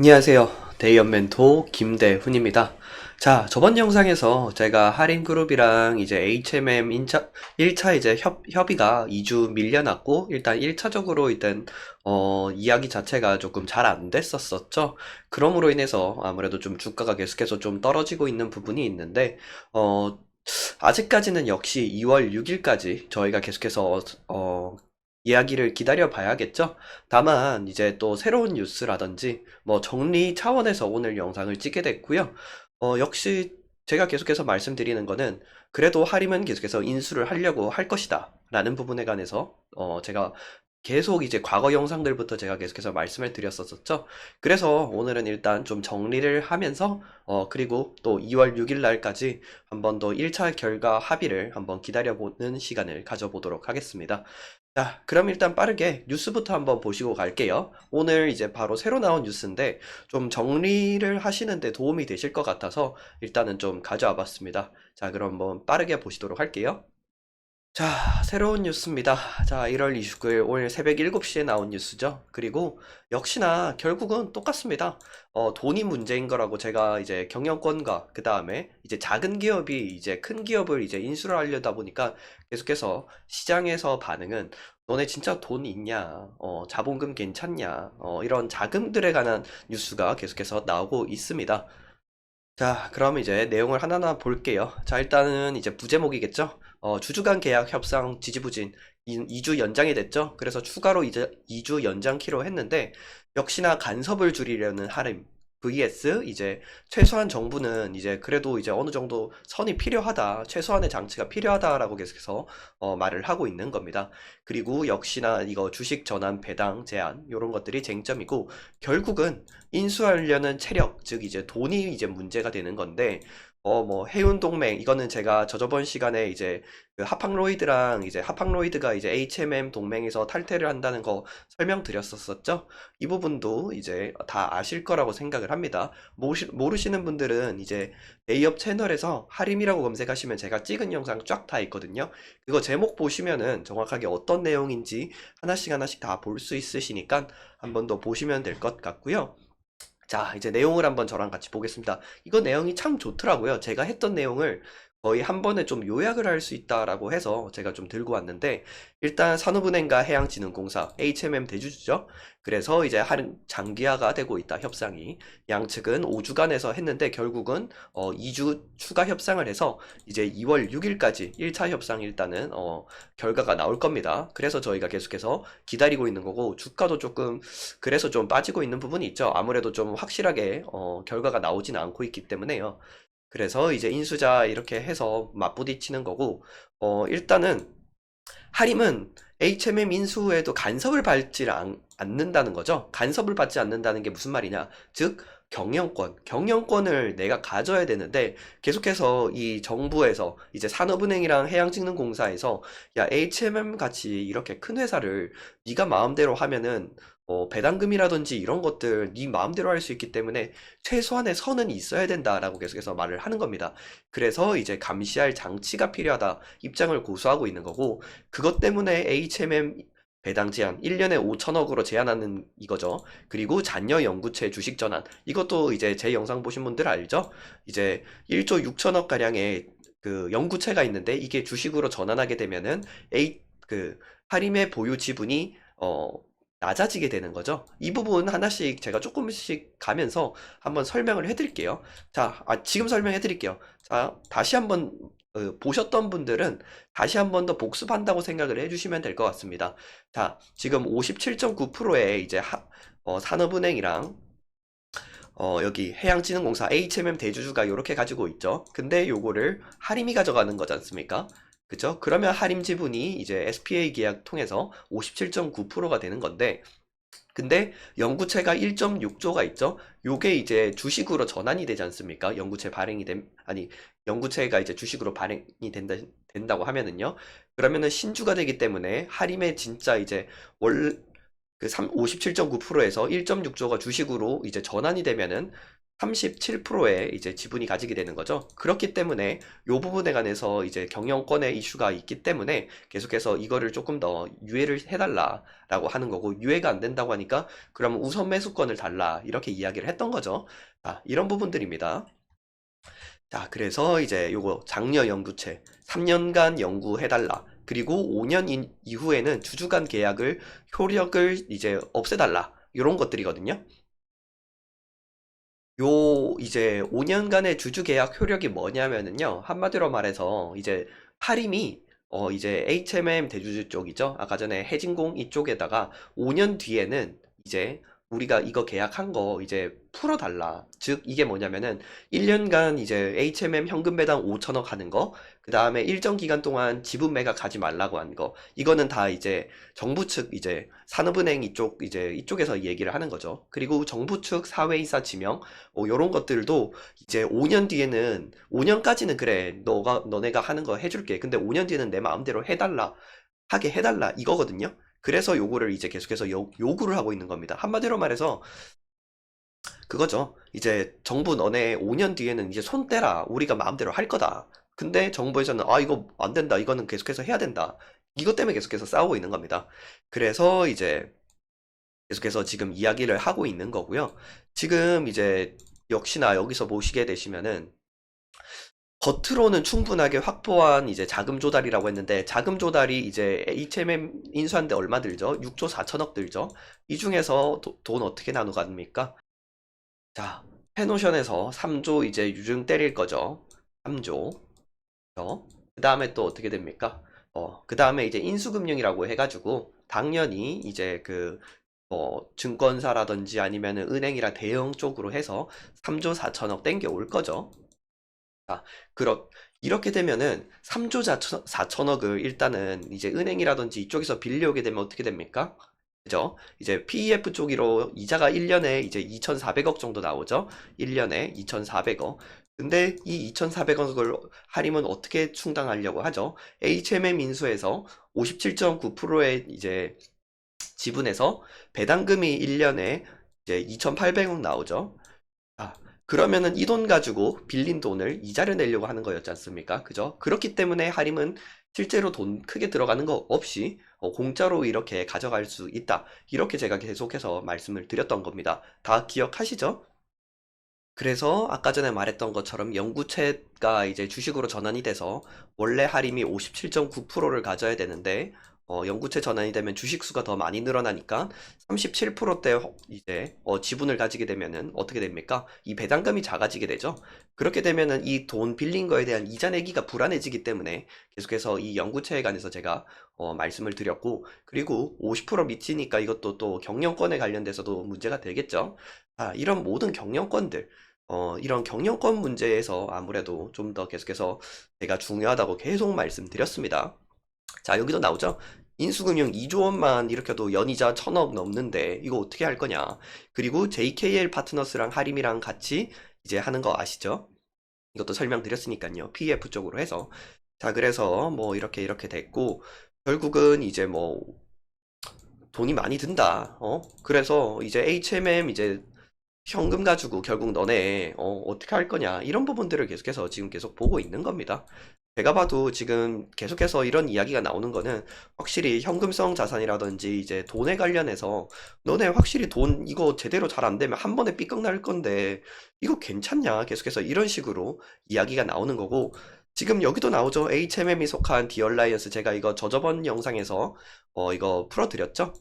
안녕하세요. 대의연 멘토 김대훈입니다. 자, 저번 영상에서 제가 할인그룹이랑 이제 HMM 인차, 1차 이제 협, 협의가 2주 밀려났고, 일단 1차적으로 일단, 어, 이야기 자체가 조금 잘 안 됐었었죠. 그럼으로 인해서 아무래도 좀 주가가 계속해서 좀 떨어지고 있는 부분이 있는데, 어, 아직까지는 역시 2월 6일까지 저희가 계속해서, 어, 이야기를 기다려 봐야겠죠? 다만, 이제 또 새로운 뉴스라든지, 뭐 정리 차원에서 오늘 영상을 찍게 됐고요. 어, 역시 제가 계속해서 말씀드리는 거는 그래도 하림은 계속해서 인수를 하려고 할 것이다. 라는 부분에 관해서 어, 제가 계속 이제 과거 영상들부터 제가 계속해서 말씀을 드렸었죠. 그래서 오늘은 일단 좀 정리를 하면서 어, 그리고 또 2월 6일 날까지 한번 더 1차 결과 합의를 한번 기다려보는 시간을 가져보도록 하겠습니다. 자, 그럼 일단 빠르게 뉴스부터 한번 보시고 갈게요. 오늘 이제 바로 새로 나온 뉴스인데 좀 정리를 하시는데 도움이 되실 것 같아서 일단은 좀 가져와 봤습니다. 자, 그럼 한번 빠르게 보시도록 할게요. 자, 새로운 뉴스입니다. 자, 1월 29일 오늘 새벽 7시에 나온 뉴스죠. 그리고 역시나 결국은 똑같습니다. 어, 돈이 문제인 거라고 제가 이제 경영권과 그 다음에 이제 작은 기업이 이제 큰 기업을 이제 인수를 하려다 보니까 계속해서 시장에서 반응은 너네 진짜 돈 있냐? 어, 자본금 괜찮냐? 어, 이런 자금들에 관한 뉴스가 계속해서 나오고 있습니다. 자, 그럼 이제 내용을 하나하나 볼게요. 자, 일단은 이제 부제목이겠죠? 어, 주주간 계약 협상 지지부진 2, 주 연장이 됐죠? 그래서 추가로 이제 2주 연장키로 했는데 역시나 간섭을 줄이려는 할인 vs 이제 최소한 정부는 이제 그래도 이제 어느 정도 선이 필요하다, 최소한의 장치가 필요하다라고 계속해서 어, 말을 하고 있는 겁니다. 그리고 역시나 이거 주식 전환 배당 제한 이런 것들이 쟁점이고 결국은 인수하려는 체력, 즉 이제 돈이 이제 문제가 되는 건데, 어, 뭐, 해운 동맹, 이거는 제가 저저번 시간에 이제 그 하팡로이드랑 이제 하팡로이드가 이제 HMM 동맹에서 탈퇴를 한다는 거 설명드렸었었죠? 이 부분도 이제 다 아실 거라고 생각을 합니다. 모시, 모르시는 분들은 이제 네이업 채널에서 하림이라고 검색하시면 제가 찍은 영상 쫙 다 있거든요. 그거 제목 보시면은 정확하게 어떤 내용인지 하나씩 하나씩 다 볼 수 있으시니까 한 번 더 보시면 될 것 같고요. 자, 이제 내용을 한번 저랑 같이 보겠습니다. 이거 내용이 참 좋더라고요. 제가 했던 내용을 거의 한 번에 좀 요약을 할 수 있다라고 해서 제가 좀 들고 왔는데 일단 산업은행과 해양진흥공사 HMM 대주주죠. 그래서 이제 할인 장기화가 되고 있다 협상이 양측은 5주간에서 했는데 결국은 어 2주 추가 협상을 해서 이제 2월 6일까지 1차 협상 일단은 어 결과가 나올 겁니다. 그래서 저희가 계속해서 기다리고 있는 거고 주가도 조금 그래서 좀 빠지고 있는 부분이 있죠. 아무래도 좀 확실하게 어 결과가 나오진 않고 있기 때문에요. 그래서 이제 인수자 이렇게 해서 맞부딪히는 거고, 어, 일단은 하림은 HMM 인수에도 간섭을 받지 않, 않는다는 거죠. 간섭을 받지 않는다는 게 무슨 말이냐? 즉, 경영권, 경영권을 내가 가져야 되는데 계속해서 이 정부에서 이제 산업은행이랑 해양직능공사에서 야 HMM 같이 이렇게 큰 회사를 네가 마음대로 하면은 어, 배당금이라든지 이런 것들 네 마음대로 할 수 있기 때문에 최소한의 선은 있어야 된다라고 계속해서 말을 하는 겁니다. 그래서 이제 감시할 장치가 필요하다 입장을 고수하고 있는 거고 그것 때문에 HMM 배당 제한 1년에 5천억으로 제한하는 이거죠. 그리고 잔여 연구체 주식 전환 이것도 이제 제 영상 보신 분들 알죠? 이제 1조 6천억 가량의 그 연구체가 있는데 이게 주식으로 전환하게 되면은 A 그 할인의 보유 지분이 어 낮아지게 되는 거죠. 이 부분 하나씩 제가 조금씩 가면서 한번 설명을 해드릴게요. 자, 아, 지금 설명해 드릴게요. 자, 다시 한번 어, 보셨던 분들은 다시 한 번 더 복습한다고 생각을 해주시면 될 것 같습니다. 자, 지금 57.9%의 이제 하, 어, 산업은행이랑 어, 여기 해양진흥공사 HMM 대주주가 이렇게 가지고 있죠. 근데 요거를 하림이 가져가는 거지 않습니까? 그죠? 그러면 할인 지분이 이제 SPA 계약 통해서 57.9%가 되는 건데, 근데 연구체가 1.6조가 있죠? 요게 이제 주식으로 전환이 되지 않습니까? 연구체 발행이 된, 아니, 연구체가 이제 주식으로 발행이 된다, 된다고 하면은요. 그러면은 신주가 되기 때문에 할인의 진짜 이제 월, 그 57.9%에서 1.6조가 주식으로 이제 전환이 되면은 37%의 이제 지분이 가지게 되는 거죠. 그렇기 때문에 요 부분에 관해서 이제 경영권의 이슈가 있기 때문에 계속해서 이거를 조금 더 유예를 해달라라고 하는 거고 유예가 안 된다고 하니까 그러면 우선 매수권을 달라 이렇게 이야기를 했던 거죠. 자, 이런 부분들입니다. 자, 그래서 이제 요거 장려 연구체 3년간 연구해달라. 그리고 5년 인- 이후에는 주주간 계약을 효력을 이제 없애달라. 이런 것들이거든요. 요 이제 5년간의 주주 계약 효력이 뭐냐면은요. 한마디로 말해서 이제 하림이 어 이제 HMM 대주주 쪽이죠. 아까 전에 해진공 이쪽에다가 5년 뒤에는 이제 우리가 이거 계약한 거 이제 풀어달라. 즉 이게 뭐냐면은 1년간 이제 HMM 현금 배당 5천억 하는 거, 그 다음에 일정 기간 동안 지분 매각 하지 말라고 한 거, 이거는 다 이제 정부 측 이제 산업은행 이쪽 이제 이쪽에서 얘기를 하는 거죠. 그리고 정부 측 사회이사 지명, 뭐 요런 것들도 이제 5년 뒤에는 5년까지는 그래 너가 너네가 하는 거 해줄게. 근데 5년 뒤에는 내 마음대로 해달라 하게 해달라 이거거든요. 그래서 요거를 이제 계속해서 요, 요구를 하고 있는 겁니다. 한마디로 말해서 그거죠. 이제 정부 너네 5년 뒤에는 이제 손 떼라. 우리가 마음대로 할 거다. 근데 정부에서는 아 이거 안 된다. 이거는 계속해서 해야 된다. 이것 때문에 계속해서 싸우고 있는 겁니다. 그래서 이제 계속해서 지금 이야기를 하고 있는 거고요. 지금 이제 역시나 여기서 보시게 되시면은 겉으로는 충분하게 확보한 이제 자금 조달이라고 했는데 자금 조달이 이제 HMM 인수한데 얼마 들죠? 6조 4천억 들죠? 이 중에서 도- 돈 어떻게 나누 갑니까? 자, 페노션에서 3조 이제 유증 때릴 거죠. 3조. 그 다음에 또 어떻게 됩니까? 어, 그 다음에 이제 인수금융이라고 해가지고 당연히 이제 그 뭐 증권사라든지 아니면은 은행이랑 대형 쪽으로 해서 3조 4천억 땡겨 올 거죠. 자, 그렇 이렇게 되면은 3조 4천, 4천억을 일단은 이제 은행이라든지 이쪽에서 빌려오게 되면 어떻게 됩니까? 그죠? 이제 PEF 쪽으로 이자가 1년에 이제 2,400억 정도 나오죠? 1년에 2,400억. 근데 이 2,400억을 할인은 어떻게 충당하려고 하죠? HMM 인수에서 57.9%의 이제 지분에서 배당금이 1년에 이제 2,800억 나오죠? 아, 그러면은 이 돈 가지고 빌린 돈을 이자를 내려고 하는 거였지 않습니까? 그죠? 그렇기 때문에 할인은 실제로 돈 크게 들어가는 거 없이 어, 공짜로 이렇게 가져갈 수 있다. 이렇게 제가 계속해서 말씀을 드렸던 겁니다. 다 기억하시죠? 그래서 아까 전에 말했던 것처럼 영구채가 이제 주식으로 전환이 돼서 원래 할인이 57.9%를 가져야 되는데 어, 영구채 전환이 되면 주식 수가 더 많이 늘어나니까 37%대 이제 어, 지분을 가지게 되면은 어떻게 됩니까? 이 배당금이 작아지게 되죠. 그렇게 되면은 이 돈 빌린 거에 대한 이자 내기가 불안해지기 때문에 계속해서 이 영구채에 관해서 제가 어, 말씀을 드렸고 그리고 50% 미치니까 이것도 또 경영권에 관련돼서도 문제가 되겠죠. 아, 이런 모든 경영권들 어, 이런 경영권 문제에서 아무래도 좀 더 계속해서 제가 중요하다고 계속 말씀드렸습니다. 자, 여기도 나오죠? 인수금융 2조 원만 일으켜도 연이자 1000억 넘는데 이거 어떻게 할 거냐? 그리고 JKL 파트너스랑 하림이랑 같이 이제 하는 거 아시죠? 이것도 설명드렸으니까요. PF 쪽으로 해서. 자, 그래서 뭐 이렇게 이렇게 됐고 결국은 이제 뭐 돈이 많이 든다. 어? 그래서 이제 HMM 이제 현금 가지고 결국 너네 어, 어떻게 할 거냐 이런 부분들을 계속해서 지금 계속 보고 있는 겁니다. 제가 봐도 지금 계속해서 이런 이야기가 나오는 거는 확실히 현금성 자산이라든지 이제 돈에 관련해서 너네 확실히 돈 이거 제대로 잘 안 되면 한 번에 삐걱 날 건데 이거 괜찮냐? 계속해서 이런 식으로 이야기가 나오는 거고 지금 여기도 나오죠. HMM이 속한 디얼라이언스 제가 이거 저저번 영상에서 어 이거 풀어드렸죠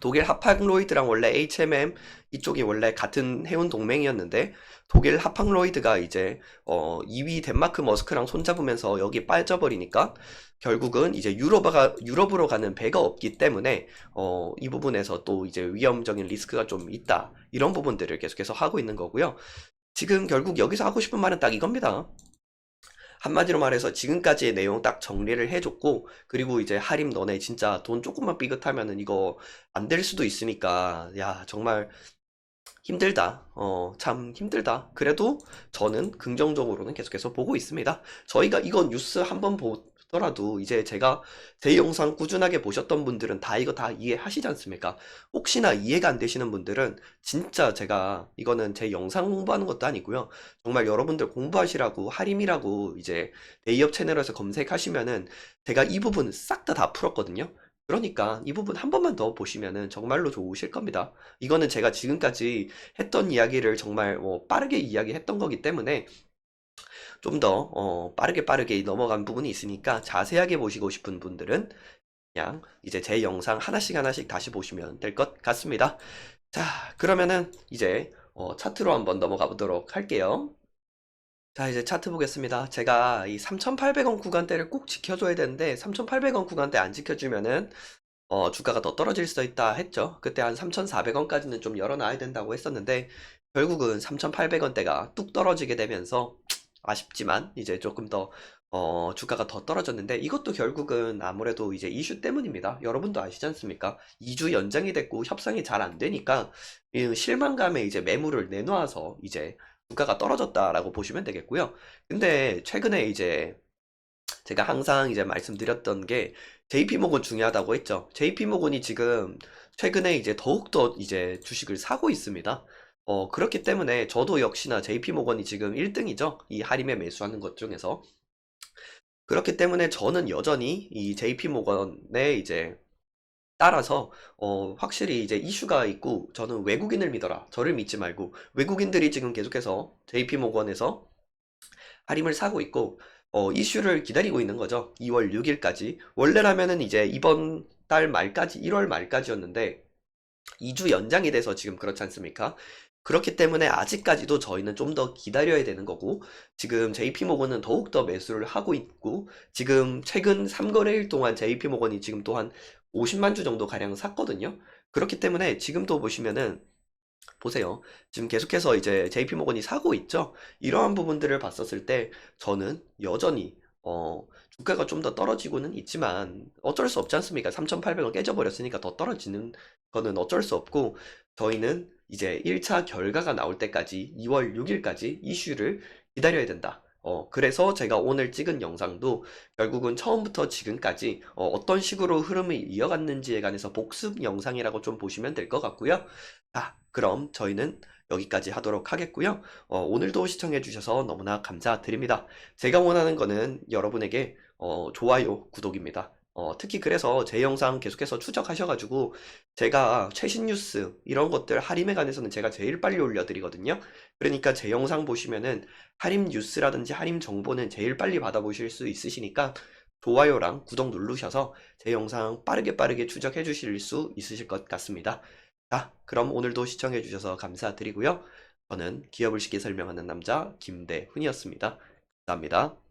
독일 하팡로이드랑 원래 HMM 이쪽이 원래 같은 해운 동맹이었는데 독일 하팡로이드가 이제 어 2위 덴마크 머스크랑 손잡으면서 여기 빠져버리니까 결국은 이제 유럽가 유럽으로 가는 배가 없기 때문에 어 이 부분에서 또 이제 위험적인 리스크가 좀 있다 이런 부분들을 계속해서 하고 있는 거고요. 지금 결국 여기서 하고 싶은 말은 딱 이겁니다. 한마디로 말해서 지금까지의 내용 딱 정리를 해줬고 그리고 이제 하림 너네 진짜 돈 조금만 삐끗하면은 이거 안 될 수도 있으니까 야 정말 힘들다. 어 참 힘들다. 그래도 저는 긍정적으로는 계속해서 보고 있습니다. 저희가 이거 뉴스 한번 보, 더라도 이제 제가 제 영상 꾸준하게 보셨던 분들은 다 이거 다 이해하시지 않습니까? 혹시나 이해가 안 되시는 분들은 진짜 제가 이거는 제 영상 홍보하는 것도 아니고요. 정말 여러분들 공부하시라고 하림이라고 이제 대기업 채널에서 검색하시면은 제가 이 부분 싹다다 풀었거든요. 그러니까 이 부분 한 번만 더 보시면은 정말로 좋으실 겁니다. 이거는 제가 지금까지 했던 이야기를 정말 뭐 빠르게 이야기했던 거기 때문에 좀더 어, 빠르게 빠르게 넘어간 부분이 있으니까 자세하게 보시고 싶은 분들은 그냥 이제 제 영상 하나씩 하나씩 다시 보시면 될 것 같습니다. 자, 그러면은 이제 어, 차트로 한번 넘어가 보도록 할게요. 자, 이제 차트 보겠습니다. 제가 이 3,800원 구간대를 꼭 지켜줘야 되는데 3,800원 구간대 안 지켜주면은 어, 주가가 더 떨어질 수도 있다 했죠. 그때 한 3,400원까지는 좀 열어놔야 된다고 했었는데 결국은 3,800원대가 뚝 떨어지게 되면서 아쉽지만 이제 조금 더 어, 주가가 더 떨어졌는데 이것도 결국은 아무래도 이제 이슈 때문입니다. 여러분도 아시지 않습니까? 2주 연장이 됐고 협상이 잘 안 되니까 이 실망감에 이제 매물을 내놓아서 이제 주가가 떨어졌다라고 보시면 되겠고요. 근데 최근에 이제 제가 항상 이제 말씀드렸던 게 JP모건 중요하다고 했죠. JP모건이 지금 최근에 이제 더욱더 이제 주식을 사고 있습니다. 어, 그렇기 때문에 저도 역시나 JP모건이 지금 1등이죠. 이 할인에 매수하는 것 중에서. 그렇기 때문에 저는 여전히 이 JP모건에 이제 따라서 어, 확실히 이제 이슈가 있고 저는 외국인을 믿어라. 저를 믿지 말고 외국인들이 지금 계속해서 JP모건에서 할인을 사고 있고 어, 이슈를 기다리고 있는 거죠. 2월 6일까지. 원래라면은 이제 이번 달 말까지 1월 말까지였는데 2주 연장이 돼서 지금 그렇지 않습니까? 그렇기 때문에 아직까지도 저희는 좀 더 기다려야 되는 거고 지금 JP모건은 더욱더 매수를 하고 있고 지금 최근 3거래일 동안 JP모건이 지금 또한 50만 주 정도 가량 샀거든요. 그렇기 때문에 지금도 보시면은 보세요. 지금 계속해서 이제 JP모건이 사고 있죠. 이러한 부분들을 봤었을 때 저는 여전히 어, 주가가 좀 더 떨어지고는 있지만 어쩔 수 없지 않습니까? 3,800원 깨져버렸으니까 더 떨어지는 거는 어쩔 수 없고 저희는 이제 1차 결과가 나올 때까지 2월 6일까지 이슈를 기다려야 된다. 어, 그래서 제가 오늘 찍은 영상도 결국은 처음부터 지금까지 어, 떤 식으로 흐름을 이어갔는지에 관해서 복습 영상이라고 좀 보시면 될 것 같고요. 자, 그럼 저희는 여기까지 하도록 하겠고요. 어, 오늘도 시청해 주셔서 너무나 감사드립니다. 제가 원하는 거는 여러분에게 어, 좋아요, 구독입니다. 어, 특히 그래서 제 영상 계속해서 추적하셔가지고 제가 최신 뉴스 이런 것들 할인에 관해서는 제가 제일 빨리 올려드리거든요. 그러니까 제 영상 보시면은 할인 뉴스라든지 할인 정보는 제일 빨리 받아보실 수 있으시니까 좋아요랑 구독 누르셔서 제 영상 빠르게 빠르게 추적해 주실 수 있으실 것 같습니다. 자, 그럼 오늘도 시청해 주셔서 감사드리고요. 저는 기업을 쉽게 설명하는 남자 김대훈이었습니다. 감사합니다.